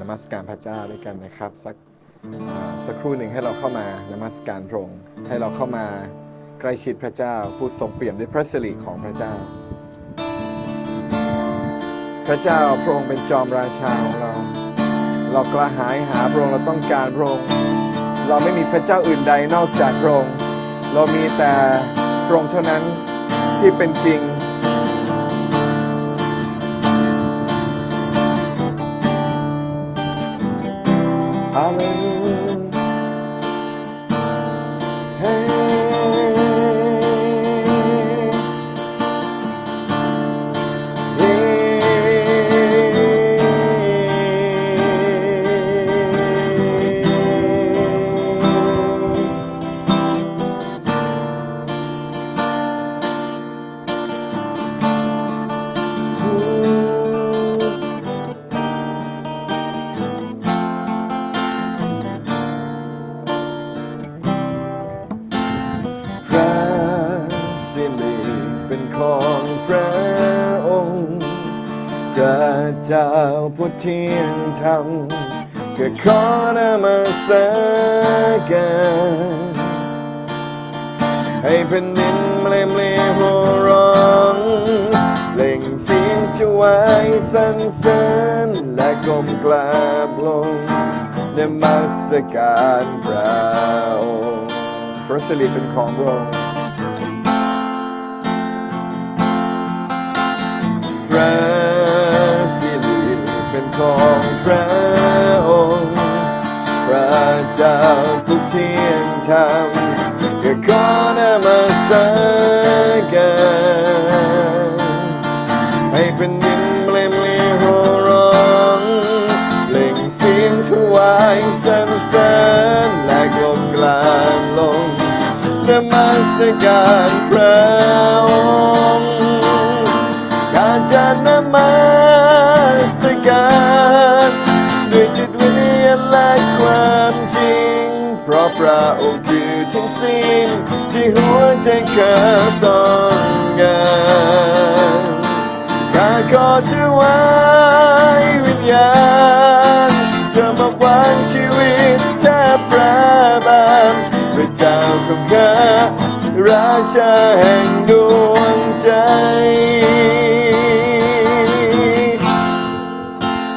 นมัสการพระเจ้าด้วยกันนะครับ สักสักครู่หนึ่งให้เราเข้ามานมัสการพระองค์ให้เราเข้ามาใกล้ชิดพระเจ้า ผู้ทรงเปี่ยมด้วยพระสิริของพระเจ้า พระเจ้าพระองค์เป็นจอมราชาของเรา เรากระหายหาพระองค์เราต้องการพระองค์เราไม่มีพระเจ้าอื่นใดนอกจากพระองค์เรามีแต่พระองค์เท่านั้นที่เป็นจริง Hallelujah. เที่ยงธรรมก็ขอนมาสการให้แผ่นดินเปลมเลหัวร้องเปล่งเสียงถวายสรรเสริญและก้มกราบลงนมัสการพระองค์พระสิริเป็นของพระองค์พระ ของพระองค์พระเจ้าผู้เที่ยงธรรมก็ขอนมาสการให้เป็นดินเปลมเลโหร้องเปล่งเสียงถวายสรรเสริญและกลมกลางลงนมัสการพระองค์ พระองค์คือทั้งสิ้น ที่หัวใจข้าต้องการข้าขอถวายวิญญาณจะมาวางชีวิตแทบพระบางพระเจ้าของข้าราชาแห่งดวงใจ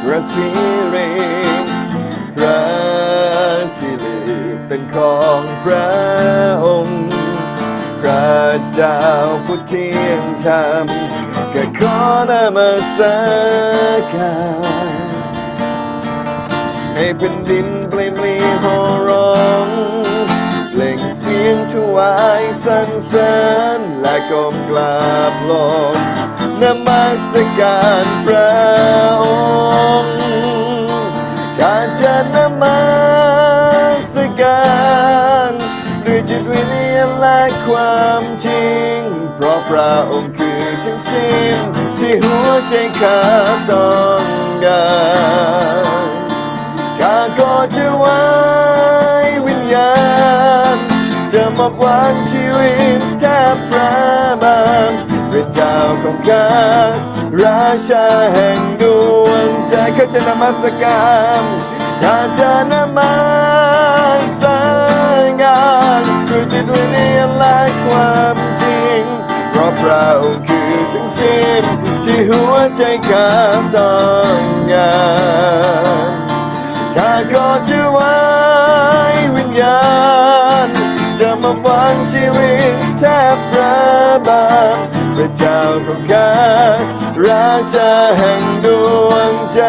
พระสิ พระองค์ พระเจ้าผู้เที่ยงธรรมก็ขอนมาสการให้แผ่นดินเปล่งปลีโหร้องเปล่งเสียงถวายสรรเสริญและก้มกราบลงนมัสการพระองค์การจะนมัส การด้วยจิตวิญญาณและความจริง เพราะพระองค์คือทั้งสิ้นที่หัวใจข้าต้องการข้าก็จะไว้วิญญาณ จะมอบวางชีวิตแทบพระบางพระเจ้าของข้าราชาแห่งดวงใจข้าจะนมัสการ ข้าจะนมัสการด้วยจิตวิญญาณและความจริงเพราะพระองค์คือทั้งสิ้นที่หัวใจข้าต้องการข้าก็จะไว้วิญญาณจะมาวางชีวิตแทบ บาพระเจ้าของข้าราชาแห่งดวงใจ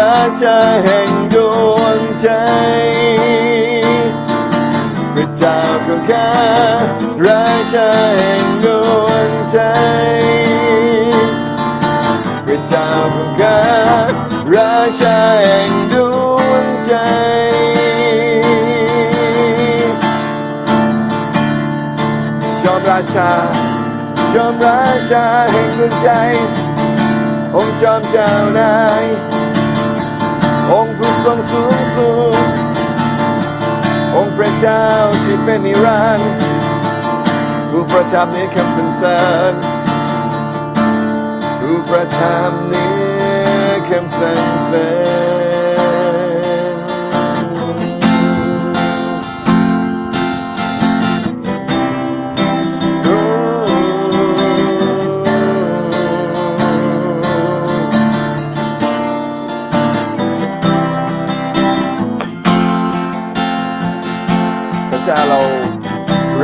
ราชาแห่งดวงใจพระเจ้าของข้าราชาแห่งดวงใจพระเจ้าของข้าราชาแห่งดวงใจชอบราชาชอบราชาแห่งดวงใจองค์จอมเจ้านาย องค์ผู้ทรงสูงสุดองค์พระเจ้าที่เป็นนิรันดร์ผู้ประทับในคำสรรเสริญผู้ประทับในคำสรรเสริญ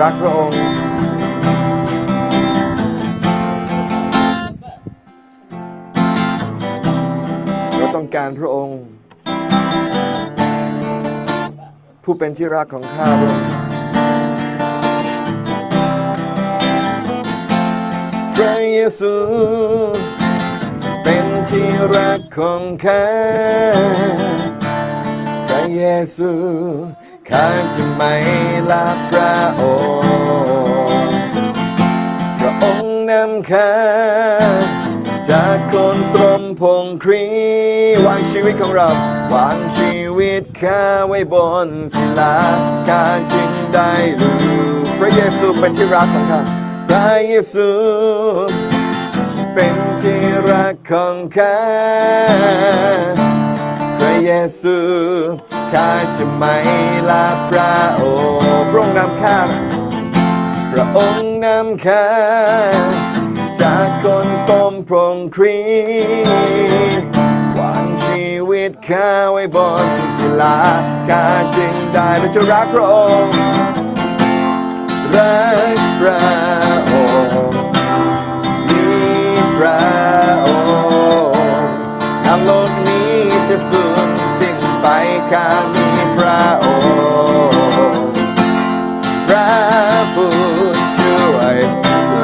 รักพระองค์เราต้องการพระองค์ ผู้เป็นที่รักของข้าพระองค์พระเยซูเป็นที่รักของข้าพระเยซู ข้าจะไม่ละพระองค์พระองค์นำข้าจากคนตรมพงครี วางชีวิตของเรา วางชีวิตข้าไว้บนศิลาข้าจึงได้รู้พระเยซูเป็นที่รักของข้าพระเยซูเป็นที่รักของข้า ระเยซูข้าจะไม่ลาพระองค์พระองค์นำข้าพระองค์นำข้าจากคนต้มพรงครีวางชีวิตข้าไว้บนศิลาข้าจึงได้เป็นจะรักพระองค์รักพระองค์มีพระองค์ทำโลกนี้จะสูญสิ้นไป ข้ามีพระองค์พระผู้ช่วย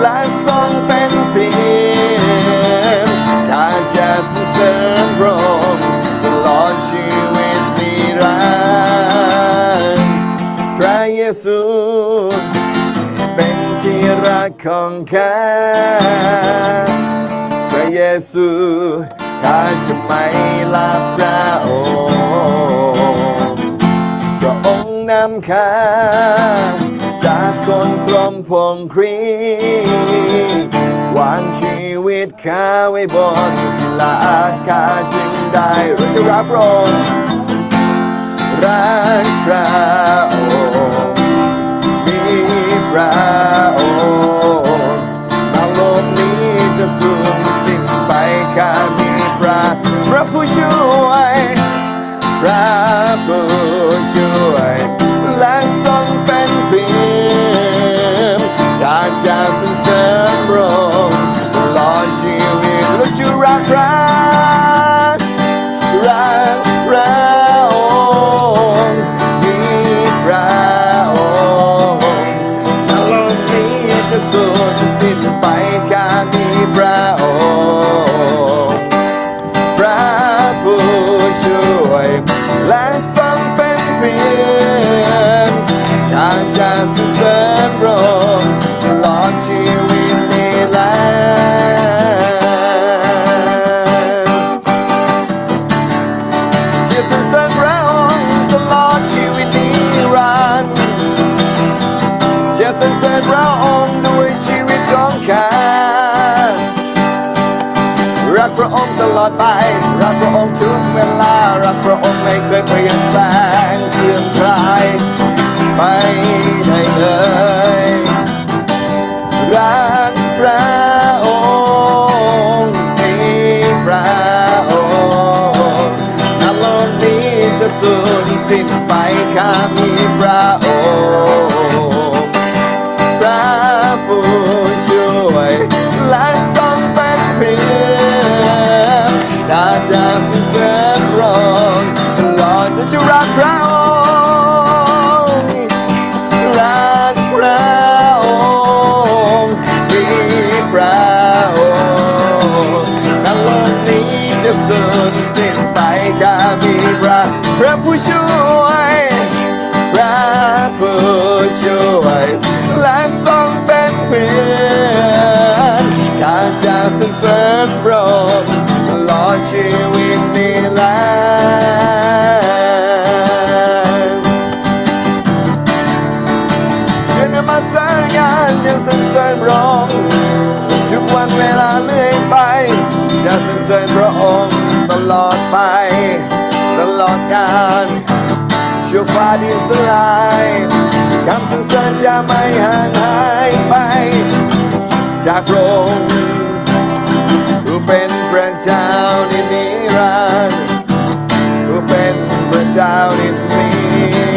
และทรงเป็นเพียงข้าจะสรรเสริญพระองค์ตลอดชีวิตนิรันดร์พระเยซูเป็นที่รักของข้าพระเยซู ข้าจะไม่ลาพระองค์พระองค์นำข้าจากคนตรมพงครีวางชีวิตข้าไว้บนศิลาข้าจึงได้รู้จะรับรองรักพระองค์มีพระองค์มาโลกนี้จะสู้ ผู้ช่วยพระผู้ช่วย ระองค์พระผู้ช่วยและทรงเป็นเพียงถ้าจะสรรเสริญพรองตลอดจะรักพระองค์รักพระองค์มีพระองค์ถ้าโลกนี้จะสูญสิ้นไปก็มีพระพระผู้ช่วย ช่วย และทรงเป็นเพื่อนข้าจะสรรเสริญโปรดตลอดชีวิตนี้แลฉันนมาสร้างงานยังสรรเสริญพระองทุกวันเวลาเลื่อยไป จะสรรเสริญพระองค์ตลอดไป ตลอดกาล ฟ้าดินสลายคำสังสริญจะไม่ห่างหายไป จากพระองค์ผู้เป็นพระเจ้าในนิรันดร์ผู้เป็นพระเจ้าในนิรัน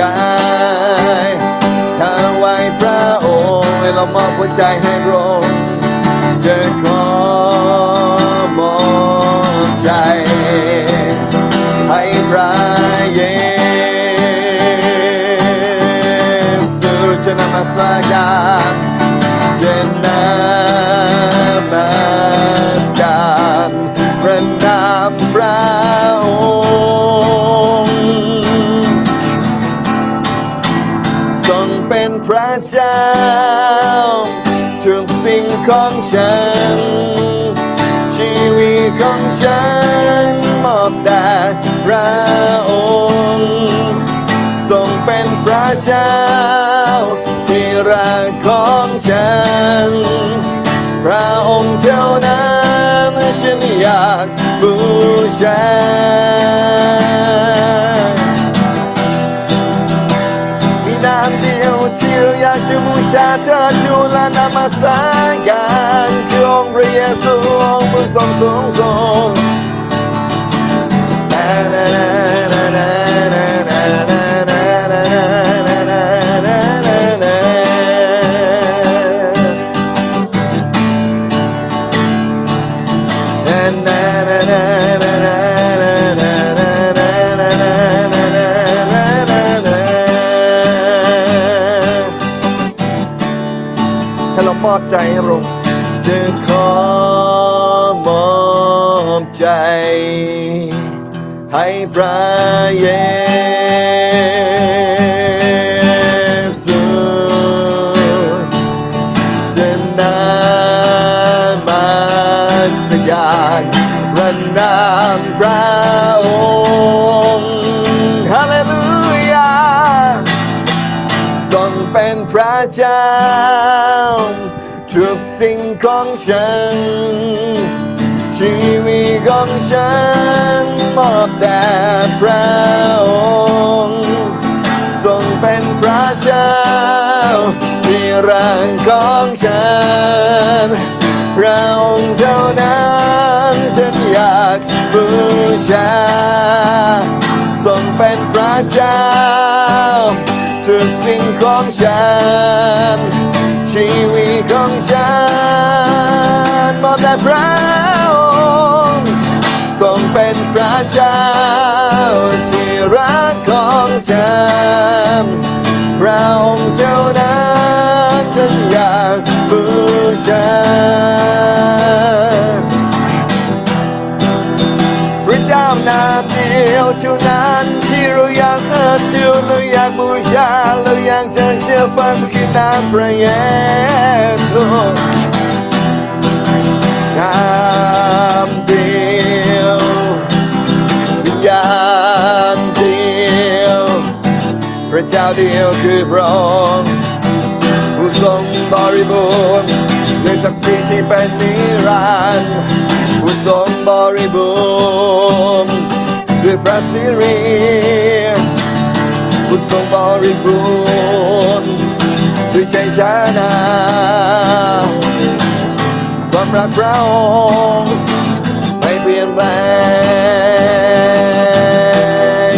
กายถ้าไว้พระองค์ให้เรามอบหัวใจให้พระองค์จะขอมอบใจ ให้พระเยซูจะนำมาสร้าง ของฉัน ชีวิตของฉันมอบแด่พระองค์ทรงเป็นพระเจ้า ที่รักของฉัน พระองค์เท่านั้นฉันอยากบูชา ชาเธอจูลนามสาการคือองค์พระเยซูองค์ผู้ทรงสูงส่ง มอบใจรงค์จะขอมอบใจ ให้พระเยซูจะนำมาสการพระนามพระองค์ฮาเลลูยาทรงเป็นพระเจ้า ทุกสิ่งของฉัน ชีวิตของฉันมอบแด่พระองค์ทรงเป็นพระเจ้าที่ร่างของฉันพระองค์เท่านั้นฉันอยากบูชาทรงเป็นพระเจ้าทุกสิ่งของฉัน ชีวิตของฉันมอบแด่พระองค์ทรงเป็นพระเจ้าที่รักของฉันพระองค์เจ้านั้นฉันอยากบูชาพระเจ้า นามเดียวเท่านั้นที่เราอยากเธอทูลเราอยากบูชาเราอยากจะเชื่อฟังคือนามพระเยซูนามเดียววิญญาณเดียวพระเจ้าเดียวคือพระองค์ผู้ทรงบริบูรณ์ด้วยศักดิ์ศรีที่เป็นนิรันดร์ผู้บริบูรณ์ ด้วยพระสิริบุตรทรงบริบูรณ์ด้วยชัยชนะความรักเราไม่เปลี่ยนแปลง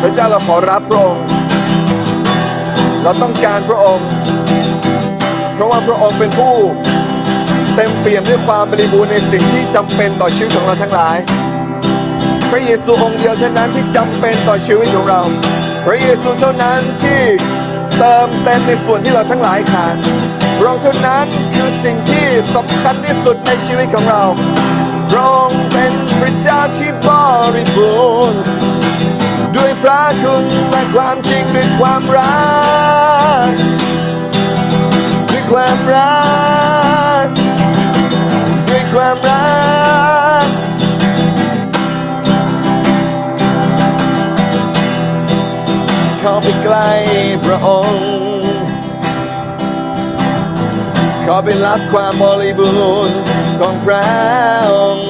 พระเจ้าเราขอรับพระองค์เราต้องการพระองค์ เพราะว่าพระองค์เป็นผู้ เต็มเปี่ยมด้วยความบริบูรณ์ในสิ่งที่จำเป็นต่อชีวิตของเราทั้งหลาย พระเยซูองค์เดียวเท่านั้นที่จำเป็นต่อชีวิตของเรา พระเยซูเท่านั้นที่เติมเต็มในส่วนที่เราทั้งหลายขาดพระองค์เท่านั้นคือสิ่งที่สำคัญที่สุดในชีวิตของเราพระองค์เป็นพระเจ้าที่บริบูรณ์ด้วยพระคุณและความจริงด้วยความรัก ด้วยความรัก ความรัก เข้าไปใกล้พระองค์ขอไปรับความบริบูรณ์ของพระองค์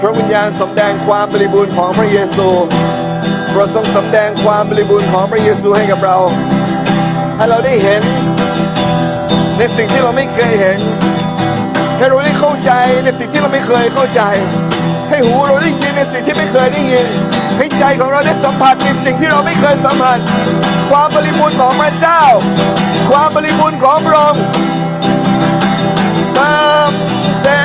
พระวิญญาณสำแดงความบริบูรณ์ของพระเยซูโปรดทรงสำแดงความบริบูรณ์ของพระเยซูให้กับเรา ให้เราได้เห็น ในสิ่งที่เราไม่เคยเห็น ให้เราได้เข้าใจในสิ่งที่เราไม่เคยเข้าใจ ให้หูเราได้ยินในสิ่งที่ไม่เคยได้ยิน ให้ใจของเราได้สัมผัสในสิ่งที่เราไม่เคยสัมผัส ความบริบูรณ์ของพระเจ้า ความบริบูรณ์ของพระองค์เติ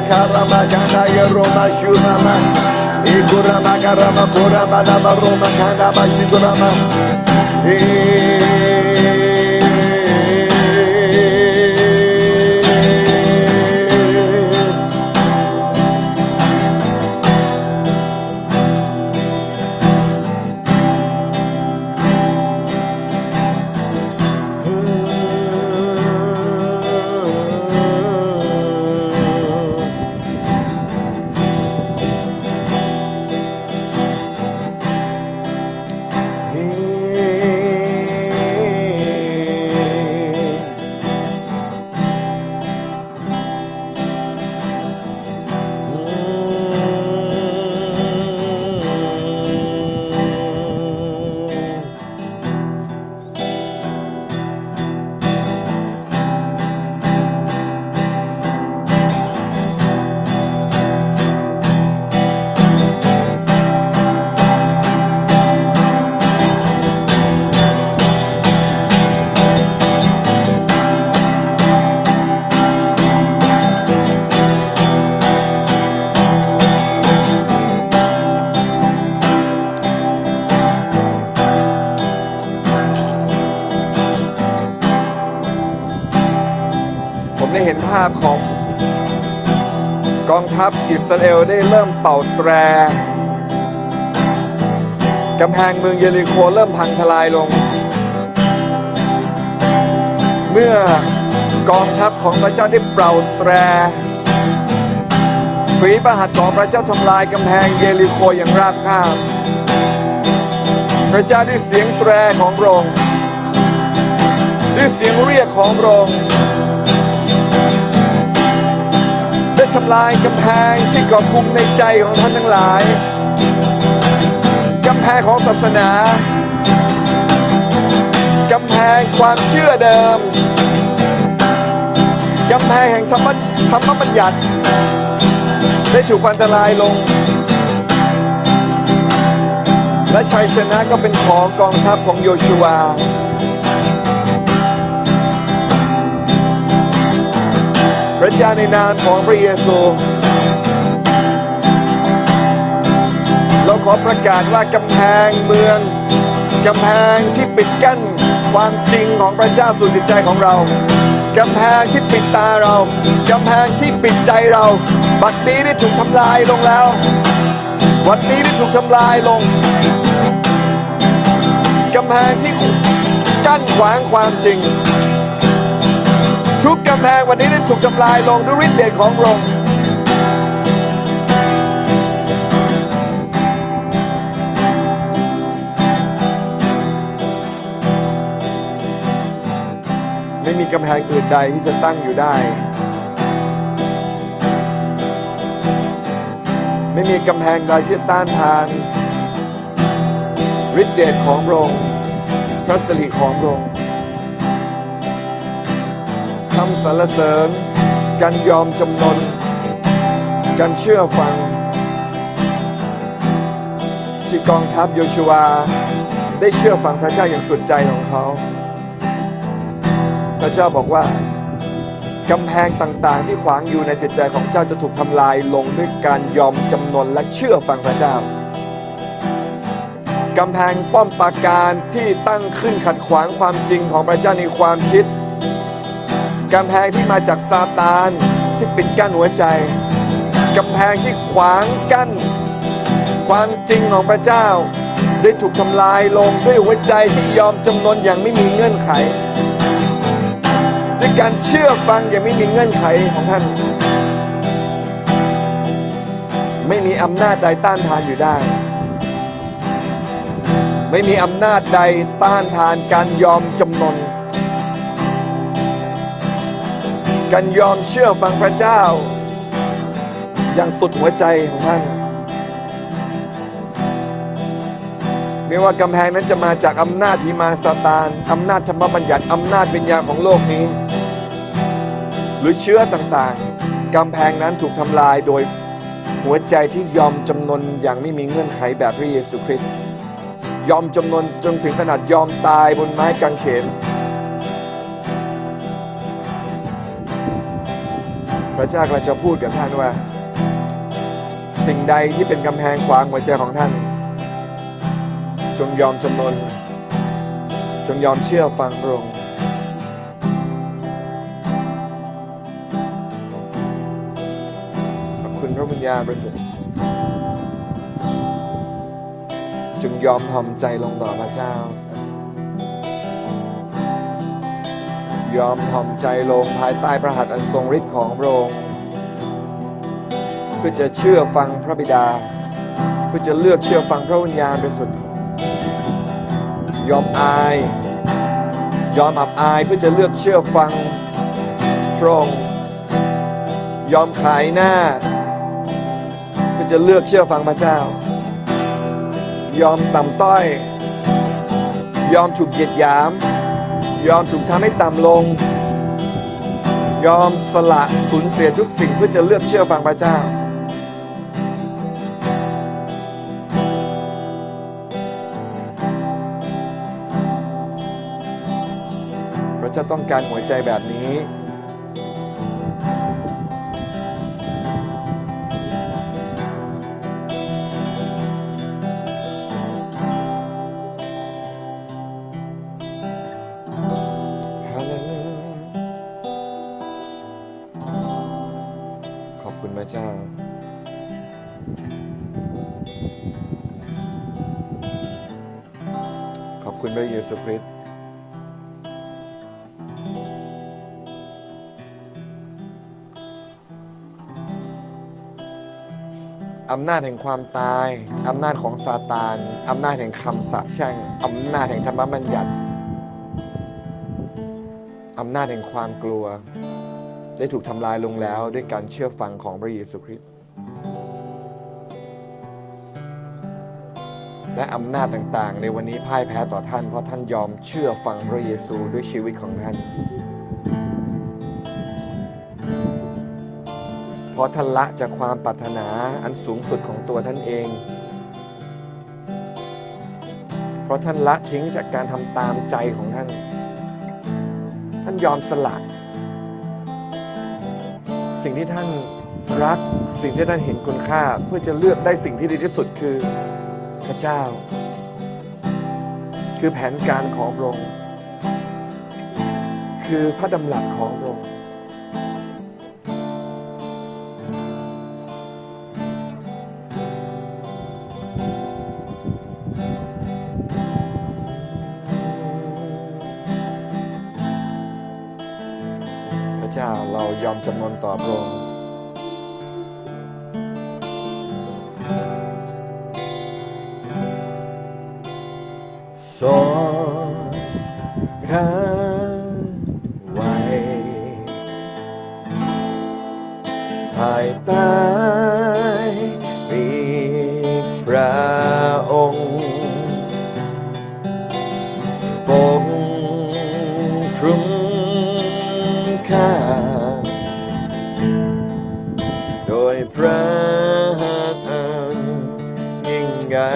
karama karama kanayı roma şurama İkurama karama kurama dama roma kanama şurama Eee าพของกองทัพอิสราเอลได้เริ่มเป่าแตรกำแพงเมืองเยริโคเริ่มพังทลายลง เมื่อกองทัพของพระเจ้าได้เป่าแตรฝีประหัตของพระเจ้าทำลายกำแพงเยริโคอย่างราบคาบพระเจ้าด้วยเสียงแตรของพระองค์ด้วยเสียงเรียกของพระองค์ ลายกำแพงที่เกาะกลุ่มในใจของท่านทั้งหลาย กำแพงของศาสนา กำแพงความเชื่อเดิม กำแพงแห่งธรรมธรรมบัญญัติ ได้ถูกพันทลายลง และชัยชนะก็เป็นของกองทัพของโยชูวา ระเจ้าในนามของพระเยซู เราขอประกาศว่ากำแพงเมืองกำแพงที่ปิดกั้นความจริงของพระเจ้าสู่จิตใจของเรากำแพงที่ปิดตาเรากำแพงที่ปิดใจเรา บัดนี้ได้ถูกทำลายลงแล้ว วันนี้ได้ถูกทำลายลงกำแพงที่กั้นขวางความจริง ทุกกำแพงวันนี้ได้ถูกทำลายลงด้วยฤทธิ์เดชของพระองค์ไม่มีกำแพงอื่นใดที่จะตั้งอยู่ได้ ไม่มีกำแพงใดที่จะต้านทานฤทธิเดชของพระองค์พระสิริของพระองค์ คำสรรเสริญ การยอมจำนน การเชื่อฟัง ที่กองทัพโยชูวา ได้เชื่อฟังพระเจ้าอย่างสุดใจของเขา พระเจ้าบอกว่ากำแพงต่างๆ ที่ขวางอยู่ในจิตใจของเจ้าจะถูกทำลายลงด้วยการยอมจำนนและเชื่อฟังพระเจ้ากำแพงป้อมปราการที่ตั้งขึ้นขัดขวางความจริงของพระเจ้าในความคิด กำแพงที่มาจากซาตานที่ปิดกั้นหัวใจ กำแพงที่ขวางกั้น ความจริงของพระเจ้า ได้ถูกทำลายลงด้วยหัวใจที่ยอมจำนนอย่างไม่มีเงื่อนไข ด้วยการเชื่อฟังอย่างไม่มีเงื่อนไขของท่าน ไม่มีอำนาจใดต้านทานอยู่ได้ไม่มีอำนาจใดต้านทานการยอมจำนน การยอมเชื่อฟังพระเจ้า อย่างสุดหัวใจของท่านไม่ว่ากำแพงนั้นจะมาจากอำนาจหิมาซาตานอำนาจธรรมบัญญัติอำนาจวิญญาณของโลกนี้ หรือเชื้อต่างๆกำแพงนั้นถูกทำลายโดยหัวใจที่ยอมจำนนอย่างไม่มีเงื่อนไขแบบพระเยซูคริสต์ยอมจำนนจนถึงขนาดยอมตายบนไม้กางเขน พระเจ้ากำลังจะพูดกับท่านว่า สิ่งใดที่เป็นกำแพงขวางหัวใจของท่าน จงยอมจำนน จงยอมเชื่อฟังพระองค์ขอบคุณพระวิญญาณบริสุทธิ์จงยอมทำใจลงต่อพระเจ้า ยอมทำใจลงภายใต้พระหัตถ์อันทรงฤทธิ์ของพระองค์เพื่อจะเชื่อฟังพระบิดา เพื่อจะเลือกเชื่อฟังพระวิญญาณบริสุทธิ์ยอมอาย ยอมอับอายเพื่อจะเลือกเชื่อฟังพระองค์ยอมขายหน้า เพื่อจะเลือกเชื่อฟังพระเจ้า ยอมต่ำต้อย ยอมถูกเหยียดหยาม ยอมถูกทำให้ต่ำลง ยอมสละสูญเสียทุกสิ่งเพื่อจะเลือกเชื่อฟังพระเจ้า พระเจ้าต้องการหัวใจแบบนี้ พระเยซูคริสต์อำนาจแห่งความตาย อำนาจของซาตาน อำนาจแห่งคำสาปแช่ง อำนาจแห่งธรรมบัญญัติ อำนาจแห่งความกลัว ได้ถูกทำลายลงแล้วด้วยการเชื่อฟังของพระเยซูคริสต์ และอำนาจต่างๆ ในวันนี้พ่ายแพ้ต่อท่าน เพราะท่านยอมเชื่อฟังพระเยซูด้วยชีวิตของท่าน เพราะท่านละจากความปรารถนาอันสูงสุดของตัวท่านเอง เพราะท่านละทิ้งจากการทำตามใจของท่าน ท่านยอมสละสิ่งที่ท่านรัก สิ่งที่ท่านเห็นคุณค่า เพื่อจะเลือกได้สิ่งที่ดีที่สุดคือ พระเจ้า คือแผนการของพระองค์คือพระดำรัสของพระองค์พระเจ้าเรายอมจำนนต่อพระองค์ ไว้ภายใต้ปีกพระองค์ปกคลุมข้าโดยพระหัตถ์อันยิ่งใหญ่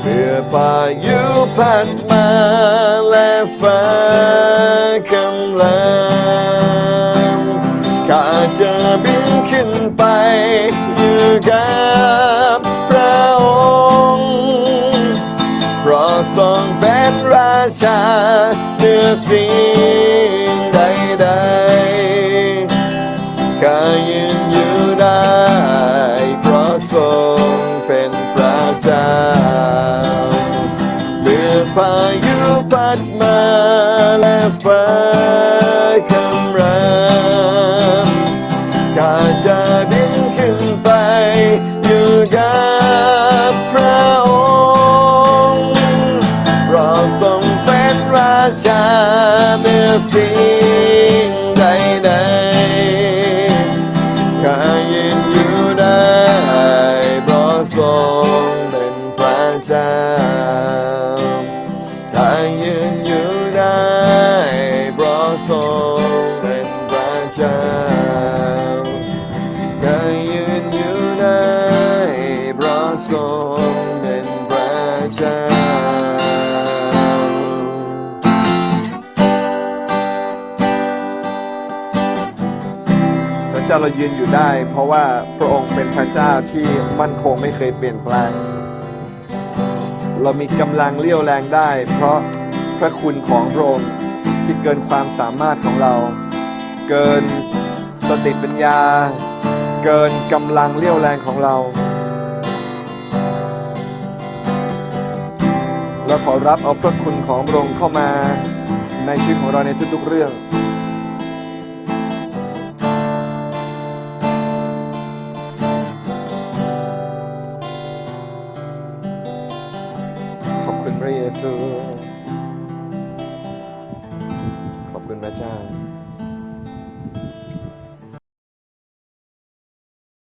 เมื่อพายุ พัดมาและฟ้ากำลังข้าจะบินขึ้นไปอยู่กับพระองค์เพราะทรงเป็นราชาเหนือสิ่งใดๆข้ายืนอยู่ได้ ฟ้าคำรามกาจะบินขึ้นไปอยู่กับพระองค์รอทรงเป็นราชาเมื่อสิ จ้าเรายืนอยู่ได้ เพราะว่าพระองค์เป็นพระเจ้าที่มั่นคงไม่เคยเปลี่ยนแปลง เรามีกำลังเลี้ยวแรงได้ เพราะพระคุณของพระองค์ที่เกินความสามารถของเรา เกินสติปัญญา เกินกำลังเลี้ยวแรงของเราเราขอรับเอาพระคุณของพระองค์เข้ามาในชีวิตของเราในทุกๆเรื่อง